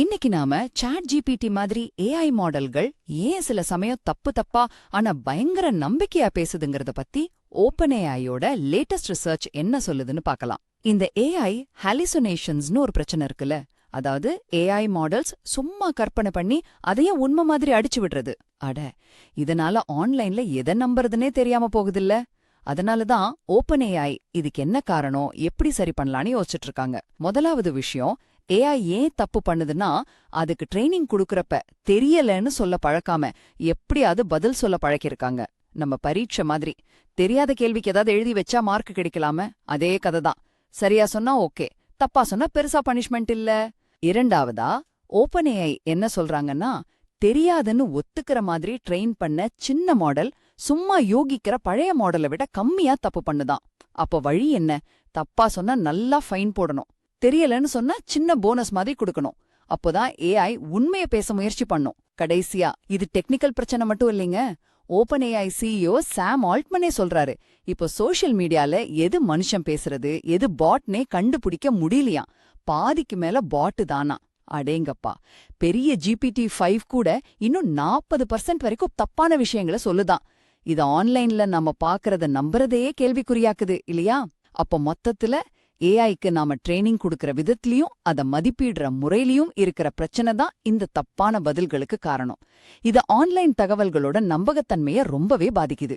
இன்னைக்கு நாம chat GPT மாதிரி ஏஐ மாடல்கள் ஏன் சில சமயம் தப்பு தப்பா ஆனா பயங்கர நம்பிக்கையா பேசுதுங்கறத பத்தி ஓப்பன் ஏஐயோட லேட்டஸ்ட் ரிசர்ச் என்ன சொல்லுதுன்னு பார்க்கலாம் இந்த ஏஐ ஹாலிசுனேஷன்ஸ்னு ஒரு பிரச்சனை இருக்குல்ல. அதாவது ஏஐ மாடல்ஸ் சும்மா கற்பனை பண்ணி அதையே உண்மை மாதிரி அடிச்சு விடுறது. அட இதனால ஆன்லைன்ல எதை நம்புறதுன்னே தெரியாம போகுதில்ல. அதனால தான் ஓப்பன் ஏஐ இதுக்கு என்ன காரணம் எப்படி சரி பண்ணலான்னு யோசிச்சுட்டு இருக்காங்க. முதலாவது விஷயம் ஏஐ ஏன் தப்பு பண்ணுதுன்னா அதுக்கு ட்ரைனிங் குடுக்கறப்ப தெரியலன்னு சொல்ல பழக்காம எப்படியாவது பதில் சொல்ல பழக்கிருக்காங்க நம்ம பரீட்சை மாதிரி. தெரியாத கேள்விக்கு ஏதாவது எழுதி வச்சா மார்க் கிடைக்கலாம? அதே கதை தான் சரியா சொன்னா ஓகே. தப்பா சொன்னா பெருசா பனிஷ்மெண்ட் இல்ல. இரண்டாவதா ஓப்பன் ஏஐ என்ன சொல்றாங்கன்னா தெரியாதுன்னு ஒத்துக்கிற மாதிரி ட்ரெயின் பண்ண சின்ன மாடல் சும்மா யோகிக்கிற பழைய மாடலை விட கம்மியா தப்பு பண்ணுதான். அப்போ வழி என்ன? தப்பா சொன்னா நல்லா ஃபைன் போடணும். தெரியலன்னு சொன்னா சின்ன போனஸ் மாதிரி கொடுக்கணும். அப்போதான் ஏஐ உண்மைய பேச முயற்சி பண்ணும். கடைசியா இது டெக்னிக்கல் பிரச்சனை மட்டும் இல்லைங்க. ஓபன் ஏஐ சிஇஓ சாம் ஆல்ட்மனே சொல்றாரு. இப்போ சோஷியல் மீடியால எது மனுஷன் பேசுறது எது பாட்னே கண்டுபிடிக்க முடியலையாம் பாதிக்கு மேல பாட்டு தானா? அடேங்கப்பா. பெரிய ஜிபிடி ஃபைவ் கூட இன்னும் நாற்பது பர்சன்ட் வரைக்கும் தப்பான விஷயங்களை சொல்லுதான். இது ஆன்லைன்ல நம்ம பாக்குறத நம்புறதையே கேள்விக்குறியாக்குது இல்லையா? அப்ப மொத்தத்துல ஏஐக்கு நாம ட்ரைனிங் கொடுக்கற விதத்திலையும் அத மதிப்பிடுற முறையிலயும் இருக்கிற பிரச்சனை தான் இந்த தப்பான பதில்களுக்கு காரணம். இது ஆன்லைன் தகவல்களோட நம்பகத்தன்மைய ரொம்பவே பாதிக்குது.